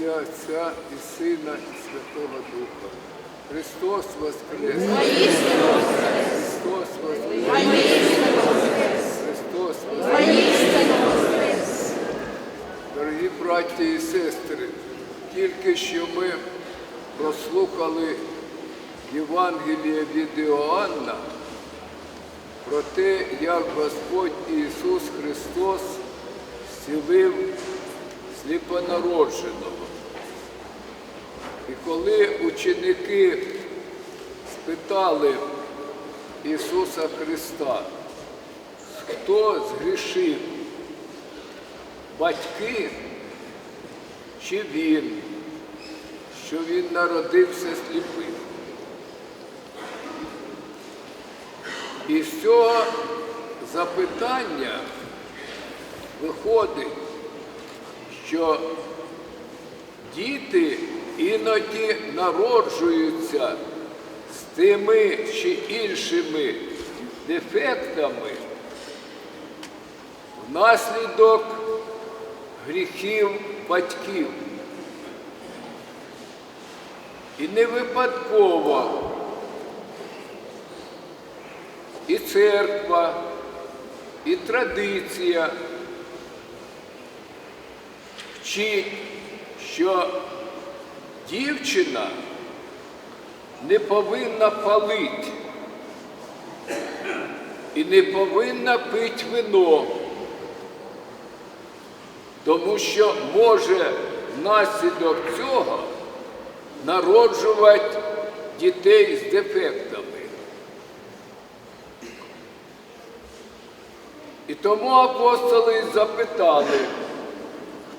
ім'я Отця і Сина, і Святого Духа. Христос Воскрес! Христос Воскрес! Христос Воскрес! Дорогі браті і сестри, тільки що ми прослухали Євангеліє від Іоанна про те, як Господь Ісус Христос зцілив сліпонародженого. І коли ученики спитали Ісуса Христа, хто згрішив, батьки чи він, що він народився сліпим? І з цього запитання виходить, що діти іноді народжуються з тими чи іншими дефектами внаслідок гріхів батьків. І не випадково і церква, і традиція вчить, що дівчина не повинна палити і не повинна пити вино, тому що може внаслідок цього народжувати дітей з дефектами. І тому апостоли запитали,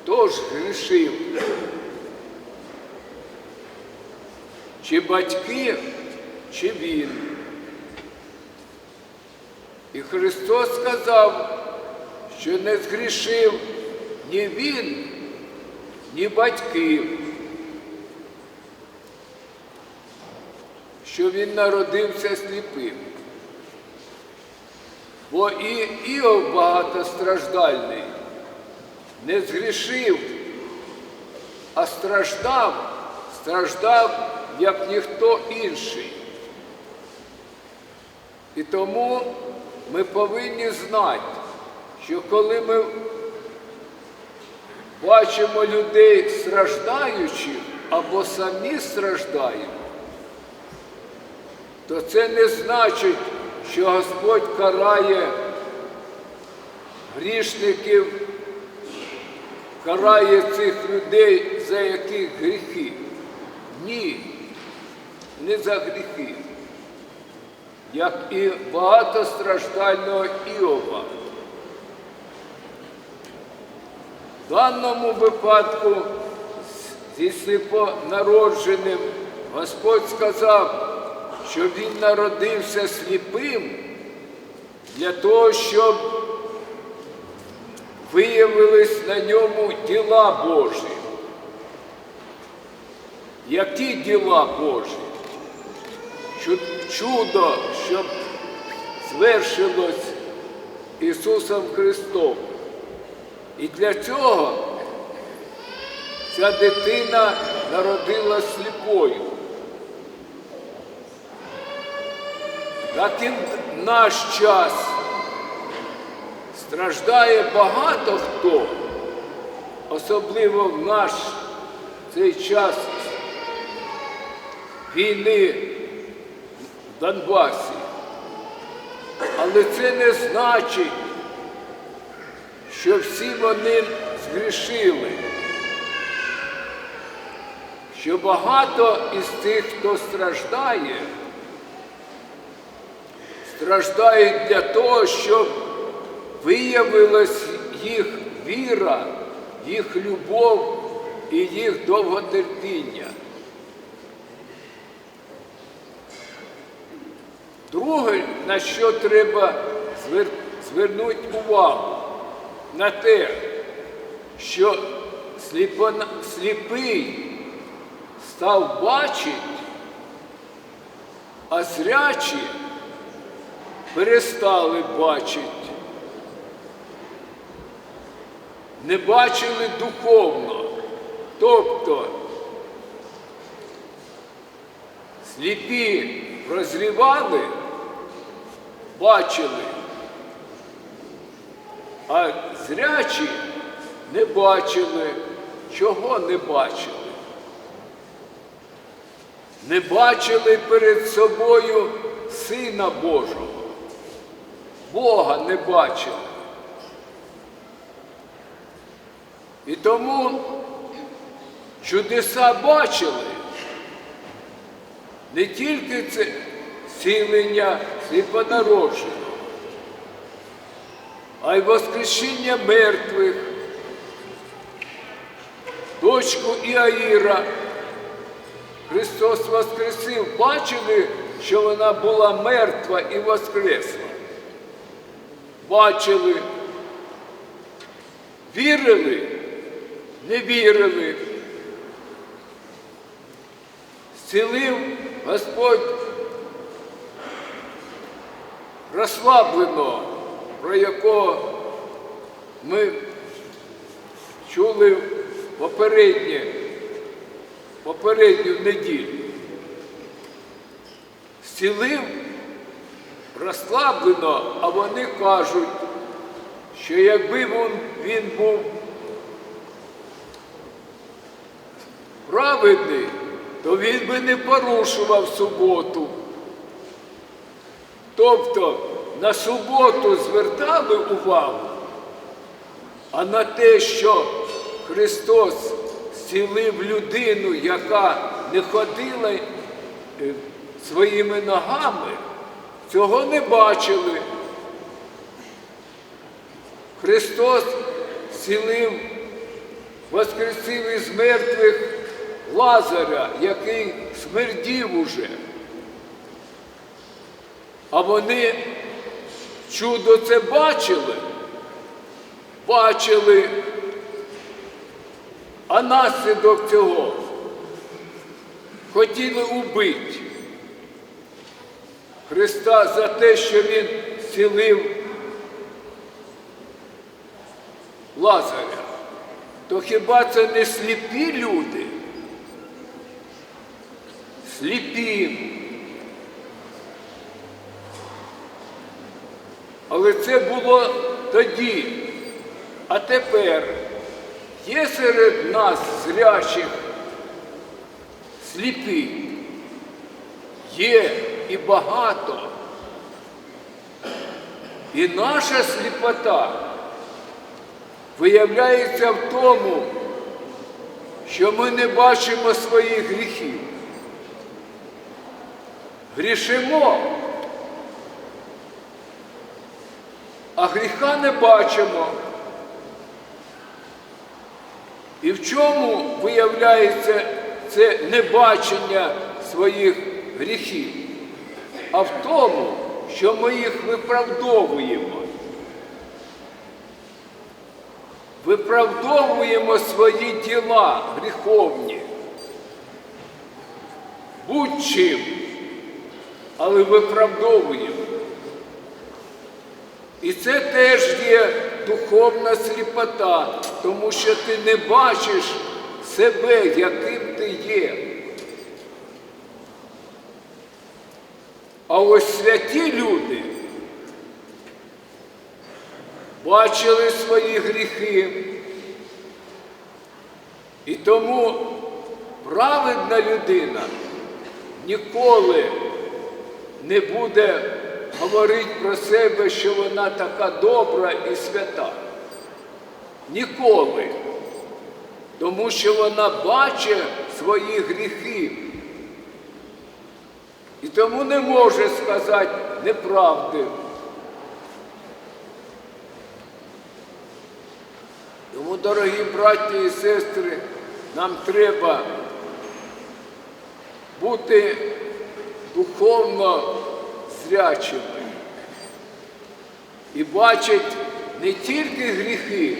хто ж грішив? Чи батьки, чи він? І Христос сказав, що не згрішив ні він, ні батьки, що він народився сліпим. Бо і Іов багатостраждальний не згрішив, а страждав, страждав, як ніхто інший. І тому ми повинні знати, що коли ми бачимо людей страждаючих або самі страждаємо, то це не значить, що Господь карає грішників, карає цих людей за яких гріхи. Ні, не за гріхи, як і багатостраждального Іова. В даному випадку зі сліпонародженим Господь сказав, що він народився сліпим для того, щоб виявились на ньому діла Божі. Які діла Божі? Чудо, щоб звершилось Ісусом Христом. І для цього ця дитина народилась сліпою. Так і наш час страждає багато хто, особливо в наш цей час війни в Донбасі. Але це не значить, що всі вони згрішили, що багато із тих, хто страждає, страждають для того, щоб виявилась їх віра, їх любов і їх довготерпіння. Друге, на що треба звернути увагу, на те, що сліпий став бачити, а зрячі перестали бачити. Не бачили духовно, Тобто сліпі розрівали, бачили, а зрячі не бачили. Чого не бачили? Не бачили перед собою Сина Божого. Бога не бачили. І тому чудеса бачили не тільки це зцілення сліпонародженого, а й воскрешення мертвих, дочку Іаїра. Христос Воскресив, бачили, що вона була мертва і воскресла. Бачили, вірили, не вірили. Зцілив Господь розслаблено, про якого ми чули попереднє, попередню неділю. Зцілив розслаблено, а вони кажуть, що якби він, був праведний, то він би не порушував суботу. Тобто на суботу звертали увагу, а на те, що Христос зцілив людину, яка не ходила е, своїми ногами, цього не бачили. Христос зцілив, воскресив із мертвих Лазаря, який смердів уже. А вони чудо це бачили, бачили, а наслідок цього хотіли убити Христа за те, що Він зцілив Лазаря. То хіба це не сліпі люди? Сліпі. Але це було тоді. А тепер є серед нас зрячих сліпі. Є і багато. І наша сліпота виявляється в тому, що ми не бачимо своїх гріхів. Грішимо, а гріха не бачимо. І в чому виявляється це небачення своїх гріхів? А в тому, що ми їх виправдовуємо. Виправдовуємо свої діла гріховні. Будь-чим, але виправдовуємо. І це теж є духовна сліпота, тому що ти не бачиш себе, яким ти є. А ось святі люди бачили свої гріхи. І тому праведна людина ніколи не буде говорити про себе, що вона така добра і свята. Ніколи. Тому що вона бачить свої гріхи. І тому не може сказати неправди. Тому, дорогі браті і сестри, нам треба бути духовно зрячими і бачить не тільки гріхи,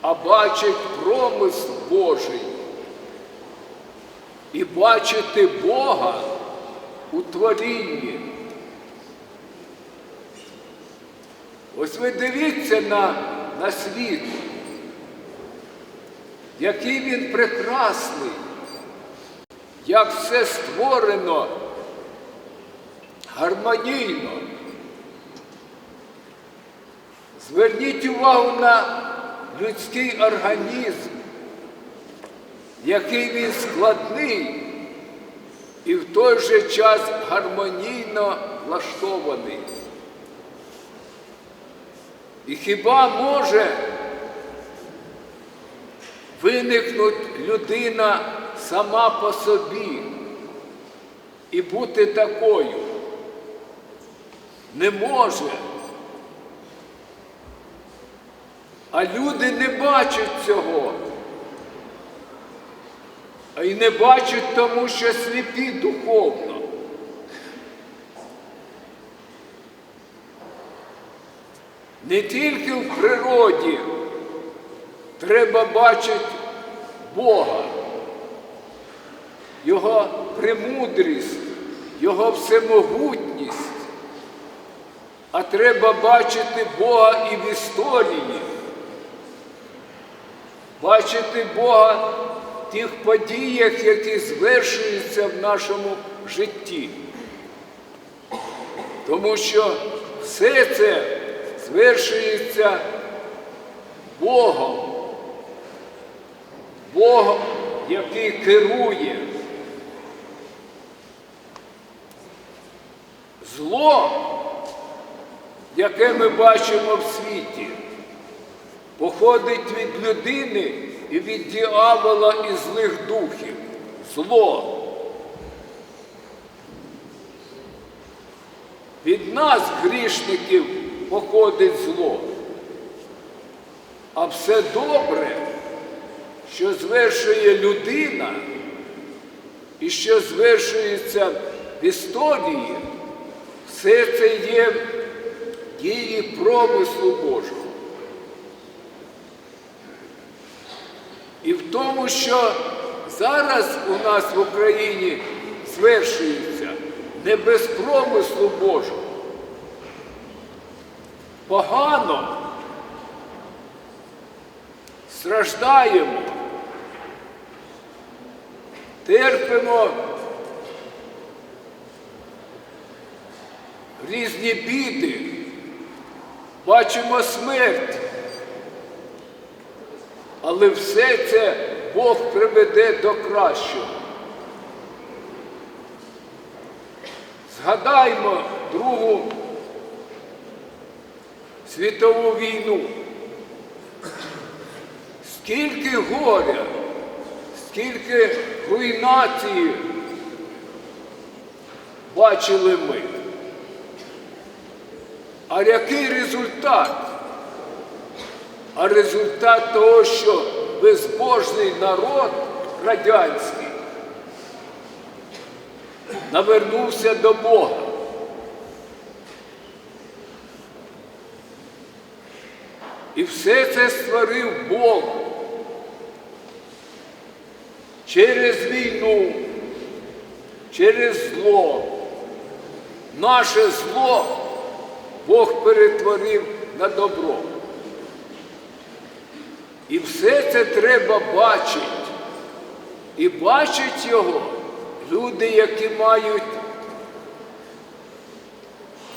а бачить промисл Божий. І бачити Бога у творінні. Ось ви дивіться на, на світ, який він прекрасний, як все створено гармонійно. Зверніть увагу на людський організм, який він складний і в той же час гармонійно влаштований. І хіба може виникнути людина сама по собі і бути такою? Не може. А люди не бачать цього. А й не бачать тому, що сліпі духовно. Не тільки в природі треба бачити Бога, Його премудрість, Його всемогутність, а треба бачити Бога і в історії, бачити Бога в тих подіях, які звершуються в нашому житті. Тому що все це звершується Богом, Богом, який керує. Зло, яке ми бачимо в світі, походить від людини і від діявола і злих духів. Зло. Від нас, грішників, походить зло. А все добре, що звершує людина і що звершується в історії, все це є дії промислу Божого. І в тому, що зараз у нас в Україні звершується не без промислу Божого. Погано страждаємо, терпимо різні біди, бачимо смерть. Але все це Бог приведе до кращого. Згадаймо Другу світову війну. Скільки горя, скільки руйнації бачили ми. А який результат? А результат того, що безбожний народ радянський навернувся до Бога. І все це створив Бог через війну, через зло. Наше зло Бог перетворив на добро. І все це треба бачити. І бачать його люди, які мають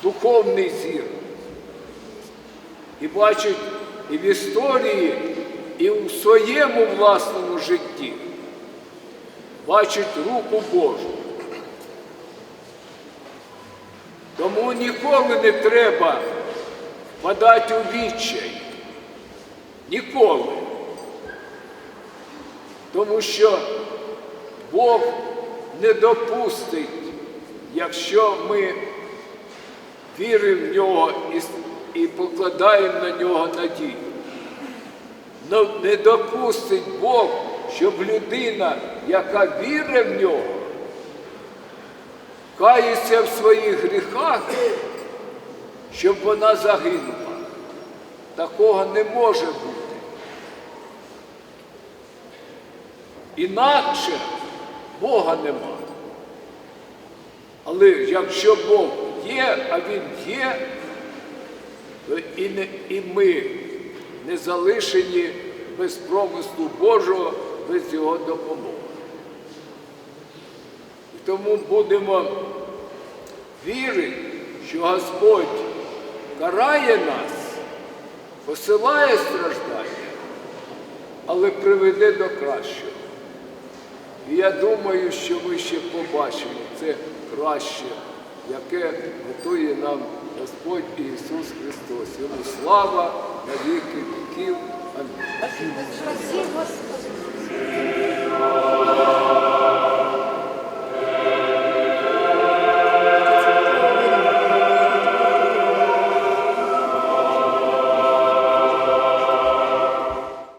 духовний зір. І бачать і в історії, і в своєму власному житті. Бачать руку Божу. Тому ніколи не треба впадати у відчай. Ніколи. Тому що Бог не допустить, якщо ми віримо в нього і, покладаємо на нього надію. Не допустить Бог, щоб людина, яка вірить в нього, кається в своїх гріхах, щоб вона загинула. Такого не може бути. Інакше Бога нема. Але якщо Бог є, а Він є, то і, не, і ми не залишені без промислу Божого, без його допомоги. Тому будемо вірити, що Господь карає нас, посилає страждання, але приведе до кращого. І я думаю, що ми ще побачимо це краще, яке готує нам Господь Ісус Христос. Йому слава на віки віків. Амінь.